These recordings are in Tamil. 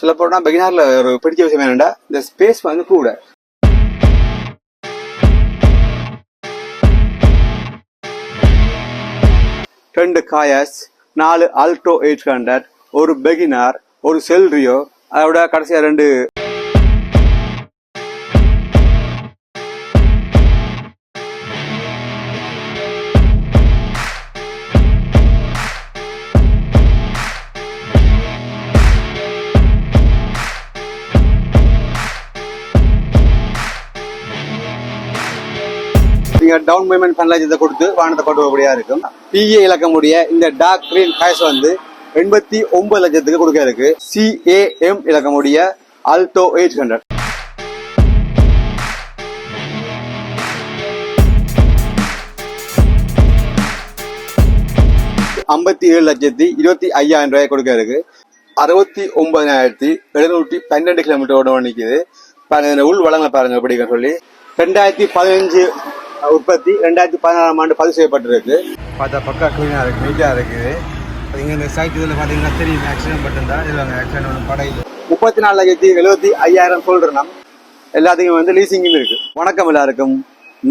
சொல்ல போனா பெகினார்ல ஒரு பிடிச்ச விஷயம் என்னன்னா இந்த ஸ்பேஸ் வந்து கூட. ரெண்டு காயஸ் நாலு ஆல்டோ எயிட் ஹண்ட்ரட் ஒரு பெகினார் ஒரு செல்ரியோ அதோட கடைசியா ரெண்டு நீங்க டவுன் பேமெண்ட் பண கொடுத்து வாகனத்தை கொண்டு போகக்கூடியா இருக்கும். பிஏ இலக்கமுடைய இந்த டார்க் கிரீன் கேஷ் வந்து எண்பத்தி ஒன்பது லட்சத்துக்கு கொடுக்க இருக்கு சிஏஎம் இலக்கமுடைய அல்டோ எயிட் ஹண்ட்ரட் ஐம்பத்தி ஏழு லட்சத்தி இருபத்தி ஐயாயிரம் ரூபாய் கொடுக்க இருக்கு அறுபத்தி ஒன்பதாயிரத்தி எழுநூற்றி பன்னெண்டு கிலோமீட்டர் ஓட நிற்குது உள் வளங்களை பாருங்க அப்படிங்க சொல்லி. ரெண்டாயிரத்தி பதினஞ்சு உற்பத்தி ரெண்டாயிரத்தி பதினாறாம் ஆண்டு பதிவு செய்யப்பட்டிருக்கு. பார்த்தா பக்கா க்ளீனாக இருக்குது நீட்டாக இருக்குது. இங்கே இந்த சைட் இதில் பார்த்தீங்கன்னா தெரியும் ஆக்சிடென்ட் பட்டிருந்தா. இதில் ஆக்சிடென்ட் ஒன்று படையுது. முப்பத்தி நாலு லட்சத்தி எழுபத்தி ஐயாயிரம் சொல்கிறோம் எல்லாத்துக்கும் வந்து லீசிங்கும் இருக்குது வணக்கம் எல்லாருக்கும்.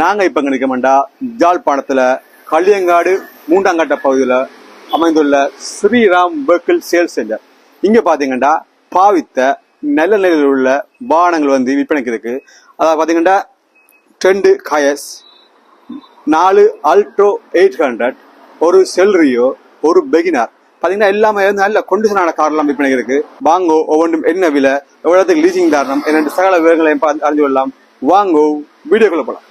நாங்கள் இப்போ இங்கே நிற்கமாண்டா ஜாழ்ப்பாணத்தில் களியங்காடு மூண்டாங்கட்ட பகுதியில் அமைந்துள்ள ஸ்ரீராம் வெஹிக்கிள் சேல்ஸ் சென்டர் இங்கே பார்த்தீங்கன்னா பாவித்த நல்ல நிலையில் உள்ள வாகனங்கள் வந்து விற்பனைக்கு இருக்குது அதாவது பார்த்தீங்கன்னா ட்ரெண்டு கயஸ் நாலு அல்ட்ரோ எயிட் ஹண்ட்ரட் ஒரு செல்ரியோ ஒரு பெகினார் பார்த்தீங்கன்னா எல்லாமே வந்து நல்ல கொண்டிஷனான கார்லாம் விற்பனை இருக்கு. வாங்கோ ஒவ்வொன்றும் என்ன விலை எவ்வளோத்துக்கு லீசிங் தாரணம் என்னென்று சகல விவரங்களையும் பார்த்து கொள்ளலாம். வாங்கோ வீடியோக்குள்ள போகலாம்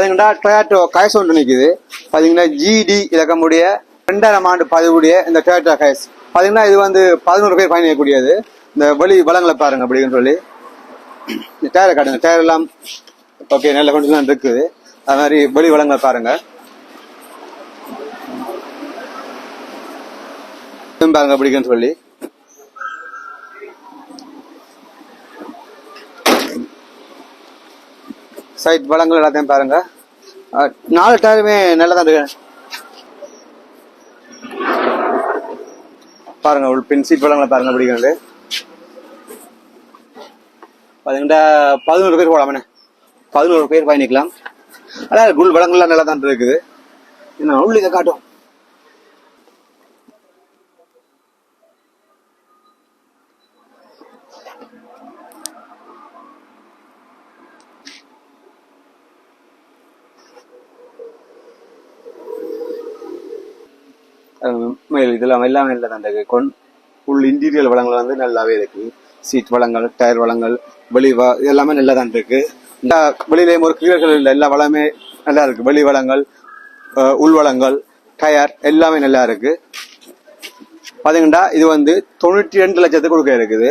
பாத்தீங்கன்னா டொயாட்டோ கயஸ் ஒன்று நிற்குது பாத்தீங்கன்னா ஜிடி இலக்கமுடைய ரெண்டாயிரம் ஆண்டு பதிவுடைய இந்த டொயாட்டோ கயஸ் பாத்தீங்கன்னா இது வந்து பதினோரு பேர் பயணிக்கக்கூடியது. இந்த வெளி வளங்களை பாருங்க அப்படின்னு சொல்லி. இந்த டயரை காட்டுங்க டயர் எல்லாம் ஓகே நல்ல கொண்டு தான் இருக்குது. அது மாதிரி வெளி வளங்களை பாருங்க. பாருங்க அப்படிங்கன்னு சொல்லி. சைட் வளங்கள் எல்லாத்தையும் பாருங்க. நாலு டயருமே நல்லா தான் இருக்கு. பாருங்க உள் பின் சீட் வளங்களை பாருங்க அப்படிங்கிறது பாத்தீங்கன்னா பதினோரு பேர் போலாமே பதினோரு பேர் பயணிக்கலாம். அதான் குள் வளங்கள்லாம் நல்லா தான் இருக்குது. என்ன உள்ள இதை காட்டும். மேல் இதெல்லாம் எல்லாமே இல்லை தான் கொன் ஃபுல் இன்டீரியல் வளங்கள் வந்து நல்லாவே இருக்கு. சீட் வளங்கள் டயர் வளங்கள் வெளி வ எல்லாமே நல்லா தான் இருக்கு. இந்த வெளியிலேயும் ஒரு கிளியர்கள் இல்லை எல்லா வளமே நல்லா இருக்கு. வெளி வளங்கள் உள் வளங்கள் டயர் எல்லாமே நல்லா இருக்கு. பார்த்தீங்கன்னா இது வந்து தொண்ணூற்றி ரெண்டு லட்சத்துக்கு கொடுக்க இருக்குது.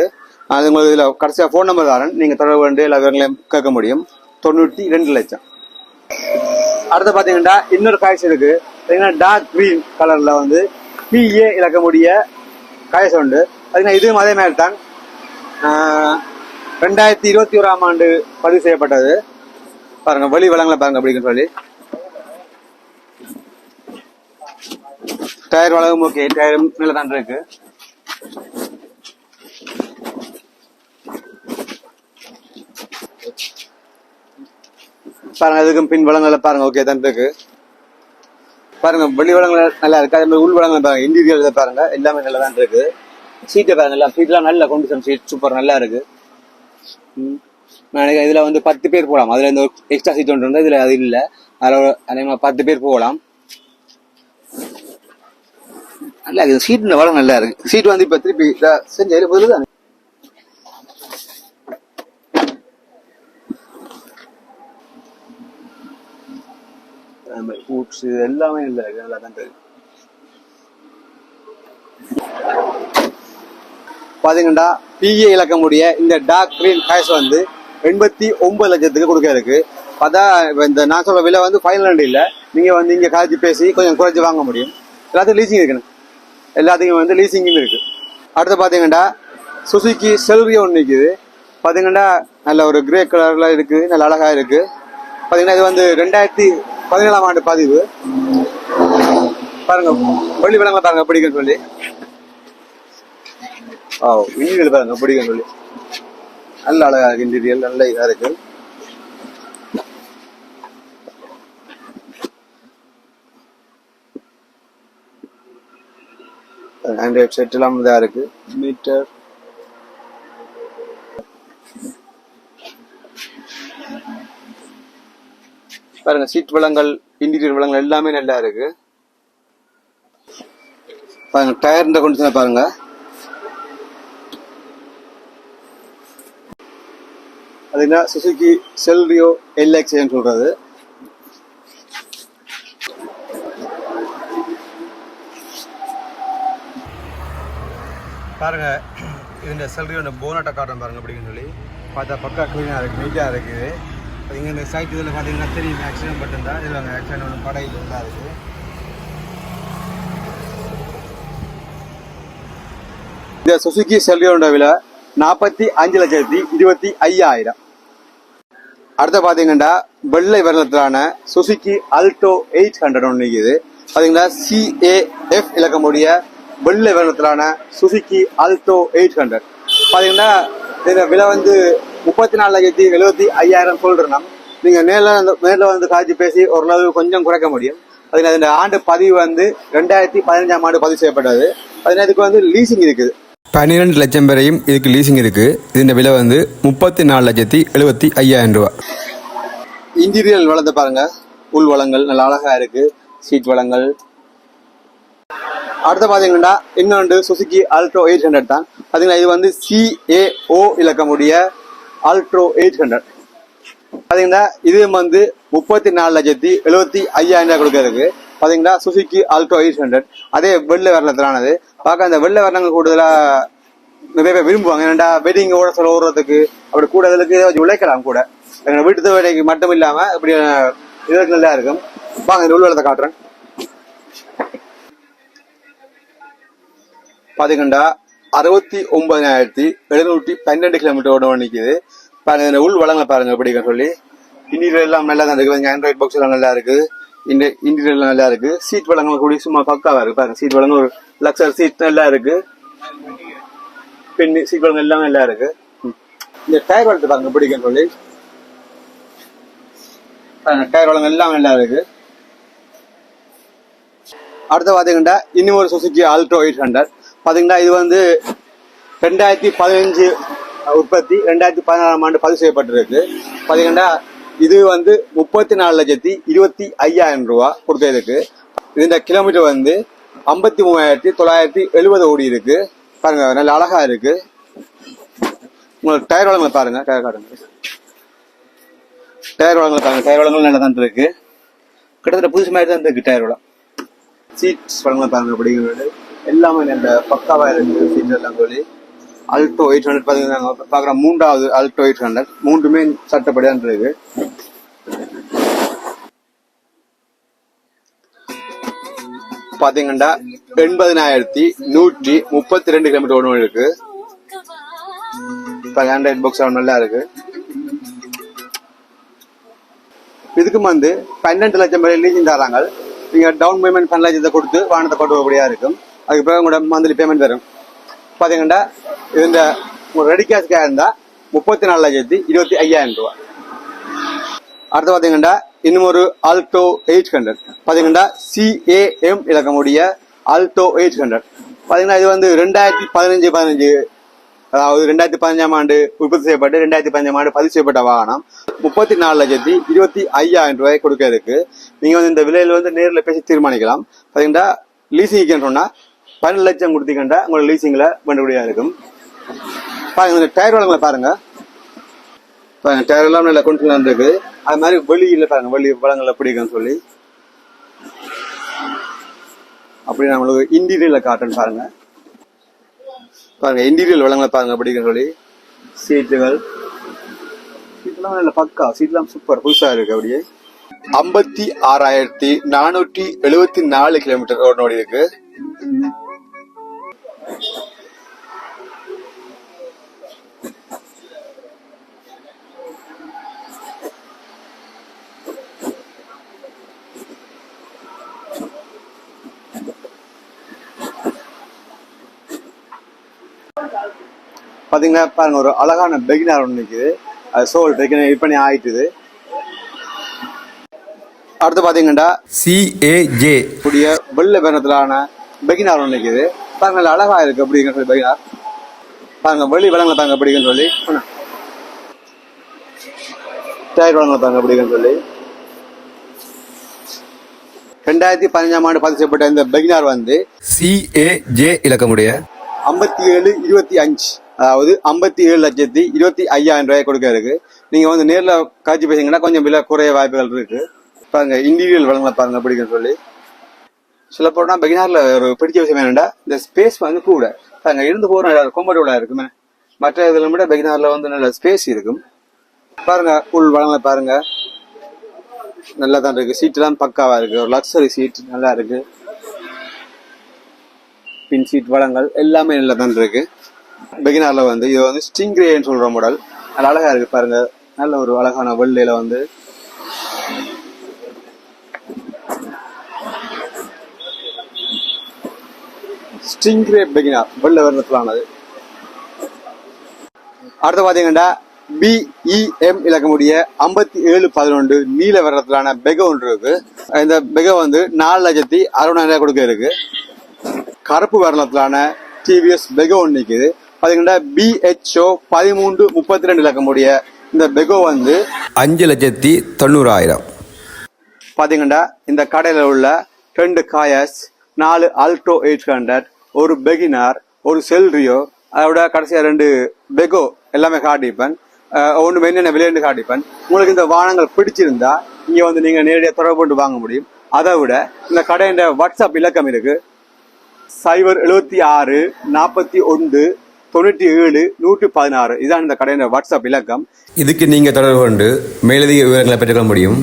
அது உங்களுக்கு இதில் கடைசியாக ஃபோன் நம்பர் தரேன். நீங்கள் தொடர்பு கொண்டு எல்லா விவரங்களையும் கேட்க முடியும். தொண்ணூற்றி ரெண்டு லட்சம். அடுத்து பார்த்தீங்கன்னா இன்னொரு காய்ச்சல் இருக்குது பார்த்தீங்கன்னா டார்க் க்ரீன் கலரில் வந்து பிஏ இழக்கக்கூடிய கயச உண்டு பாத்தீங்கன்னா இதுவும் அதே மாதிரி தான் ரெண்டாயிரத்தி இருபத்தி ஓராம் ஆண்டு பதிவு செய்யப்பட்டது. பாருங்க வழி வளங்களை பாருங்க அப்படின்னு சொல்லி. டயர் வளவும் ஓகே டயரும் நல்ல தான் இருக்கு. பாருங்க அதுக்கும் பின் வளங்களை பாருங்க ஓகே தான் இருக்கு. பாருங்க வெளி வளங்கள் நல்லா இருக்கு? அதே மாதிரி உள் வளங்கள் பாருங்க இன்டீரியல் பாருங்க எல்லாமே நல்லா தான் இருக்கு. சீட்டை பாருங்க எல்லாம் சீட்லாம் நல்ல கொண்டிஷன் சீட் சூப்பர் நல்லா இருக்கு. ம். நான் இதுல வந்து பத்து பேர் போகலாம். அதுல இந்த எக்ஸ்ட்ரா சீட் ஒன்று இருந்தால் இதுல அது இல்லை. அதில் அதே மாதிரி பத்து பேர் போகலாம். நல்லா இருக்கு. சீட் வளம் நல்லா இருக்கு. சீட் வந்து இப்போ திருப்பி செஞ்சு போதுதான் தான் பூட்ஸ் இது எல்லாமே இல்லை நல்லா தான் இருக்கு பிஏ இழக்கமுடைய இந்த டார்க் கிரீன் காய்ஸ் வந்து எண்பத்தி ஒன்பது லட்சத்துக்கு கொடுக்க இருக்கு பார்த்தா இப்போ இந்த நான் சொல்ற விலை வந்து ஃபைனல் இல்லை. நீங்கள் வந்து இங்கே காய்ச்சி பேசி கொஞ்சம் குறைஞ்சி வாங்க முடியும். எல்லாத்தையும் லீசிங் இருக்குண்ணே எல்லாத்துக்கும் வந்து லீசிங்கும் இருக்கு. அடுத்து பார்த்தீங்கடா சுசுக்கி செல்ரியோ ஒன்று நிற்குது பார்த்தீங்கன்னா நல்ல ஒரு கிரே கலரில் இருக்குது நல்ல அழகாக இருக்கு. பார்த்தீங்கன்னா இது வந்து ரெண்டாயிரத்தி பதினேழாம் ஆண்டு பதிவு. பாருங்க வெள்ளி விலங்குல பாருங்க பிடிக்கும் சொல்லி. ஓ இன்டீரியல் பாருங்க பிடிக்கும் சொல்லி. நல்ல அழகா இருக்கு இன்டீரியல் நல்ல இதா இருக்கு. ஆண்ட்ராய்ட் செட் எல்லாம் இதா இருக்கு. மீட்டர் பாருங்க சீட் வளங்கள் இன்டீரியர் வளங்கள் எல்லாமே நல்லா இருக்கு. பாருங்க டயர் இந்த கொண்டு பாருங்க. அது என்ன? சுசுகி செல்ரியோ எல்எக்ஸ் சொல்றது. பாருங்க இதுல செல்ரியோட போனட்டை காட்டன் பாருங்க அப்படின்னு சொல்லி. பார்த்தா பக்கா க்ளீனாக இருக்கு நீட்டாக இருக்குது. அது இங்கே இந்த சைட் இதில் பார்த்தீங்கன்னா தெரியும் ஆக்சிடென்ட் பட்டிருந்தா. இதில் அங்கே ஆக்சிடென்ட் ஒன்று படையில் இருந்தா இருக்குது இந்த சுசுகி செல்ரியோட விலை நாற்பத்தி அஞ்சு லட்சத்தி இருபத்தி ஐயாயிரம். அடுத்து பார்த்தீங்கன்னா வெள்ளை வர்ணத்திலான சுசுகி அல்டோ எயிட் ஹண்ட்ரட் ஒன்று இருக்குது பாத்தீங்கன்னா சிஏஎஃப் இலக்கமுடைய வெள்ளை வர்ணத்திலான சுசுகி அல்டோ எயிட் ஹண்ட்ரட் பார்த்தீங்கன்னா இந்த விலை வந்து முப்பத்தி நாலு லட்சத்தி எழுபத்தி ஐயாயிரம் சொல்றோம் நீங்க நேரில் வந்து நேரில் வந்து காய்ச்சி பேசி ஓரளவு கொஞ்சம் குறைக்க முடியும். அதுக்கு இந்த ஆண்டு பதிவு வந்து ரெண்டாயிரத்தி பதினஞ்சாம் ஆண்டு பதிவு செய்யப்பட்டது. பதினதுக்கு வந்து லீசிங் இருக்குது. பன்னிரெண்டு லட்சம் வரையும் இதுக்கு லீசிங் இருக்கு. இதன் விலை வந்து முப்பத்தி நாலு லட்சத்தி எழுபத்தி ஐயாயிரம் ரூபாய். இன்டீரியல் வளர்ந்து பாருங்க. உள் வளங்கள் நல்ல அழகா இருக்கு. சீட் வளங்கள். அடுத்து பாத்தீங்கன்னா இன்னொன்று சுசுகி அல்ட்ரோ எயிட் ஹண்ட்ரட் தான். பாத்தீங்கன்னா இது வந்து சிஏஓ இலக்கமுடைய அல்ட்ரோ எயிட் ஹண்ட்ரட் பார்த்தீங்கன்னா இது வந்து முப்பத்தி நாலு லட்சத்தி எழுபத்தி ஐயாயிரம் ரூபாய் கொடுக்கறதுக்கு பார்த்தீங்கன்னா சுசுக்கு ஆல்டோ எயிட் ஹண்ட்ரட் அதே வெள்ளை வரலத்திலானது பார்க்க அந்த வெள்ளை வர்ணங்கள் கூடுதலாக நிறைய பேர் விரும்புவாங்க. ஏன்டா வெட்டிங் ஓட சொல்ல ஓடுறதுக்கு அப்படி கூட இதுக்கு இதை உழைக்கலாம் கூட. எங்கள் வீட்டு தேவைக்கு மட்டும் இல்லாமல் இப்படி இதற்கு நல்லா இருக்கும். வாங்க இந்த உள்வளத்தை காட்டுறேன். பார்த்தீங்கன்னா அறுபத்தி ஒன்பதாயிரத்தி எழுநூற்றி பன்னெண்டு கிலோமீட்டர் ஓட நிற்குது பாருங்க இந்த உள் வளங்களை பாருங்க எப்படிங்க சொல்லி. இன்டீரியர் எல்லாம் நல்லா தான் இருக்குது. ஆண்ட்ராய்ட் பாக்ஸ் எல்லாம் நல்லா இருக்கு இந்த இன்டீரியர் எல்லாம் நல்லா இருக்கு சீட் வளங்கள் கூட சும்மா பக்காவா இருக்கு பாருங்க சீட் வளங்க ஒரு லக்ஸர் சீட் நல்லா இருக்கு பெண் சீட் வளங்கள் எல்லாம் நல்லா இருக்கு ம். இந்த டயர் வளர்த்து பாருங்க பிடிக்கும் சொல்லி. பாருங்க, டயர் வளங்கள் எல்லாம் நல்லா இருக்கு அடுத்து பாத்தீங்கன்னா இன்னும் ஒரு சுசுக்கி ஆல்ட்ரோ எயிட் ஹண்ட்ரட் பார்த்தீங்கன்னா இது வந்து ரெண்டாயிரத்தி பதினஞ்சு உற்பத்தி ரெண்டாயிரத்தி பதினாறாம் ஆண்டு பதிவு செய்யப்பட்டிருக்கு. பார்த்தீங்கன்னா இது வந்து முப்பத்தி நாலு லட்சத்தி இருபத்தி ஐயாயிரம் ரூபா கொடுத்ததுக்கு. இந்த கிலோமீட்டர் வந்து ஐம்பத்தி மூவாயிரத்தி தொள்ளாயிரத்தி எழுபது ஓடி இருக்கு. பாருங்க நல்ல அழகா இருக்கு. உங்களுக்கு டயர் வளங்களை பாருங்க டயர் காட்டுங்க. டயர் வளங்களை பாருங்க டயர் வளங்கள் நல்லா தான் இருக்கு. கிட்டத்தட்ட புதுசு மாதிரி தான் இருக்கு டயர் வளம். சீட்ஸ் வளங்களை பாருங்க அப்படிங்கிறது. எல்லாமே நல்ல பக்காவா இருக்கு சீட் எல்லாம் சொல்லி அல்டோ எயிட் ஹண்ட்ரட் பார்த்தீங்கன்னா பார்க்குற மூன்றாவது அல்டோ எயிட் ஹண்ட்ரட் மூன்றுமே சட்டப்படிதான் இருக்கு பாத்தீங்கன்னா எண்பதினாயிரத்தி நூற்றி முப்பத்தி ரெண்டு கிலோமீட்டர் ஒன்று இருக்கு ஆண்ட்ராய்ட் பாக்ஸ் நல்லா இருக்கு. இதுக்கு வந்து பன்னெண்டு லட்சம் பேர் லீசிங் தராங்க. நீங்க டவுன் பேமெண்ட் பன்னெண்டு லட்சத்தை கொடுத்து வாகனத்தை கொண்டு போகக்கூடியா இருக்கும். அதுக்கு பிறகு உங்களோட மந்த்லி பேமெண்ட் வரும். இது இந்த ஒரு ரெடி கேஷ்காக இருந்தால் முப்பத்தி நாலு லட்சத்தி இருபத்தி ஐயாயிரம் ரூபாய். அடுத்து பார்த்தீங்கன்னா இன்னும் ஒரு ஆல்டோ எயிட் ஹண்ட்ரட் பார்த்தீங்கன்னா சிஏஎம் இலக்கமுடைய ஆல்டோ எயிட் ஹண்ட்ரட் பார்த்தீங்கன்னா இது வந்து ரெண்டாயிரத்தி பதினஞ்சு பதினஞ்சு அதாவது ரெண்டாயிரத்தி பதினஞ்சாம் ஆண்டு உற்பத்தி செய்யப்பட்டு ரெண்டாயிரத்தி பதினஞ்சாம் ஆண்டு பதிவு செய்யப்பட்ட வாகனம் முப்பத்தி நாலு லட்சத்தி இருபத்தி ஐயாயிரம் ரூபாய் கொடுக்க இருக்கு நீங்க வந்து இந்த விலையில வந்து நேரில் பேசி தீர்மானிக்கலாம். பார்த்தீங்கன்னா லீசிங் சொன்னா பன்னெண்டு லட்சம் கொடுத்தீங்கன்னா உங்களோட லீசிங்கில் பண்ணக்கூடியதாக இருக்கும். பாருங்க இந்த டயர் வளங்களை பாருங்க. பாருங்க டயர் எல்லாம் நல்லா கொண்டு இருக்கு அது மாதிரி வெளியில பாருங்க வெளி வளங்களை பிடிக்கும்னு சொல்லி. அப்படி நம்மளுக்கு இன்டீரியரில் காட்டுன்னு பாருங்க. பாருங்க இன்டீரியல் வளங்களை பாருங்க பிடிக்கும் சொல்லி. சீட்டுகள் சீட்லாம் நல்ல பக்கா சீட்லாம் சூப்பர் புதுசாக இருக்கு அப்படியே. ஐம்பத்தி ஆறாயிரத்தி நானூற்றி எழுபத்தி நாலு கிலோமீட்டர் ஓடி இருக்கு. பாத்தீங்கன்னா பாருங்க ஒரு அழகான பெகினார் ஒன்று நிற்குது அது சோல் விற்பனை ஆயிட்டுது. அடுத்து பாத்தீங்கன்னா சிஏஜே கூடிய வெள்ளை பேனத்திலான பெகினார் ஒன்று நிற்குது பாருங்க நல்ல அழகா இருக்கு அப்படிங்கிற சொல்லி பெகினார் பாருங்க வெளி விலங்குல தாங்க அப்படிங்கன்னு சொல்லி. டயர் விலங்குல தாங்க அப்படிங்கன்னு சொல்லி. ரெண்டாயிரத்தி பதினஞ்சாம் ஆண்டு பதிவு செய்யப்பட்ட இந்த பெகினார் வந்து சிஏஜே இலக்கமுடைய ஐம்பத்தி ஏழு இருபத்தி அஞ்சு அதாவது ஐம்பத்தி ஏழு லட்சத்தி இருபத்தி ஐயாயிரம் ரூபாய் கொடுக்க இருக்கு நீங்க வந்து நேர்ல காட்சி பேசுங்கன்னா கொஞ்சம் விலை குறைய வாய்ப்புகள் இருக்கு. பாருங்க இன்டீரியல் வளங்களை பாருங்க பிடிக்கும் சொல்லி. சொல்ல போனா பெகினார்ல ஒரு பிடிச்ச விஷயம் என்னண்டா இந்த ஸ்பேஸ் வந்து கூட. பாருங்க இருந்து போற கம்ஃபர்டபுளா இருக்குமே. மற்ற இதில் விட பெகினார்ல வந்து நல்ல ஸ்பேஸ் இருக்கும். பாருங்க உள் வளங்களை பாருங்க. நல்லா தான் இருக்கு. சீட் எல்லாம் பக்காவா இருக்கு. ஒரு லக்ஸரி சீட் நல்லா இருக்கு. பின் சீட் வளங்கள் எல்லாமே நல்லா தான் இருக்கு. பெகினார்ல வந்து இது வந்து ஸ்டிங்ரேன்னு சொல்ற மாடல் நல்லா அழகா இருக்கு பாருங்க. நல்ல ஒரு அழகான வெள்ளையில வந்து ஸ்டிங்ரே பெகினார் வெள்ளை வர்ணத்திலானது அடுத்து பாத்தீங்கன்னா பிஇஎம் இலக்கமுடைய ஐம்பத்தி ஏழு பதினொன்று நீல வர்ணத்திலான பெக ஒன்று இருக்கு இந்த பெக வந்து நாலு லட்சத்தி அறுபதாயிரம் கொடுக்க இருக்கு. கருப்பு வர்ணத்திலான டிவிஎஸ் பெகோ ஒன்று நிற்குது பாத்தீங்கன்னா பிஹெச்ஓ பதிமூன்று முப்பத்தி ரெண்டு இலக்கமுடைய இந்த பெகோ வந்து அஞ்சு லட்சத்தி தொண்ணூறாயிரம். பாத்தீங்கன்னா இந்த கடையில உள்ள ரெண்டு காயஸ் நாலு ஆல்டோ எயிட் ஹண்ட்ரட் ஒரு பெகினார் ஒரு செல்ரியோ அதோட கடைசியா ரெண்டு பெகோ எல்லாமே காட்டிப்பேன். ஒன்று என்னென்ன விளையாண்டு காட்டிப்பேன். உங்களுக்கு இந்த வாகனங்கள் பிடிச்சிருந்தா இங்க வந்து நீங்க நேரடியாக தொடர்பு கொண்டு வாங்க முடியும். அதை விட இந்த கடையின் வாட்ஸ்அப் இலக்கம் இருக்கு. சைபர் எழுபத்தி ஆறு நாற்பத்தி ஒன்று தொண்ணூற்றி ஏழு நூற்றி பதினாறு. இதான் இந்த கடையின் வாட்ஸ்அப் இலக்கம். இதுக்கு நீங்க தொடர்பு கொண்டு மேலதிக விவரங்களை பெற்றுக்கொள்ள முடியும்.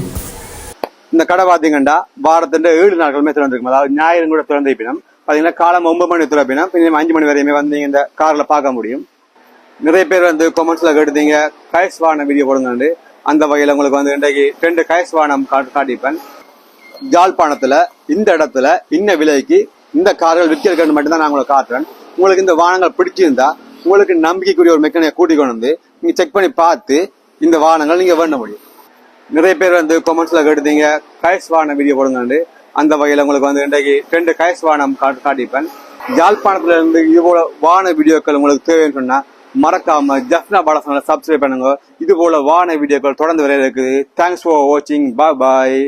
இந்த கடை பாத்தீங்கன்னா வாரத்தின் ஏழு நாட்களுமே திறந்திருக்கும். அதாவது ஞாயிறு கூட திறந்த பார்த்தீங்கன்னா காலம் ஒன்பது மணி திறப்பினும் பின்னர் அஞ்சு மணி வரையுமே வந்து இந்த காரில் பார்க்க முடியும். நிறைய பேர் வந்து கொமெண்ட்ஸில் கேட்டுதீங்க கயஸ் வாகனம் வீடியோ போடுங்கன்னு அந்த வகையில் உங்களுக்கு வந்து இன்றைக்கு ரெண்டு கயஸ் வாகனம் காட்டு காட்டிப்பேன் ஜாழ்ப்பாணத்தில் இந்த இடத்துல இன்ன விலைக்கு இந்த கார்கள் விற்கிறதுக்கு மட்டும்தான் நான் உங்களுக்கு காட்டுறேன். உங்களுக்கு இந்த வாகனங்கள் பிடிச்சிருந்தா உங்களுக்கு நம்பிக்கைக்குரிய ஒரு மெக்கானிக்கை கூட்டிக் கொண்டு வந்து நீங்கள் செக் பண்ணி பார்த்து இந்த வாகனங்கள் நீங்கள் வேண்ட முடியும். நிறைய பேர் வந்து கொமெண்ட்ஸில் கேட்டுதீங்க கயஸ் வாகனம் வீடியோ போடுங்கன்னு அந்த வகையில் உங்களுக்கு வந்து இன்றைக்கு ரெண்டு கயஸ் வானம் காட்டிப்பேன் ஜாழ்ப்பாணத்துல இருந்து இது போல வீடியோக்கள் உங்களுக்கு தேவைன்னு சொன்னா மறக்காம ஜப்னா பாலசனால சப்ஸ்கிரைப் பண்ணுங்க. இது போல வான வீடியோக்கள் தொடர்ந்து வர இருக்குது. தேங்க்ஸ் ஃபார் வாட்சிங் பாய் பாய்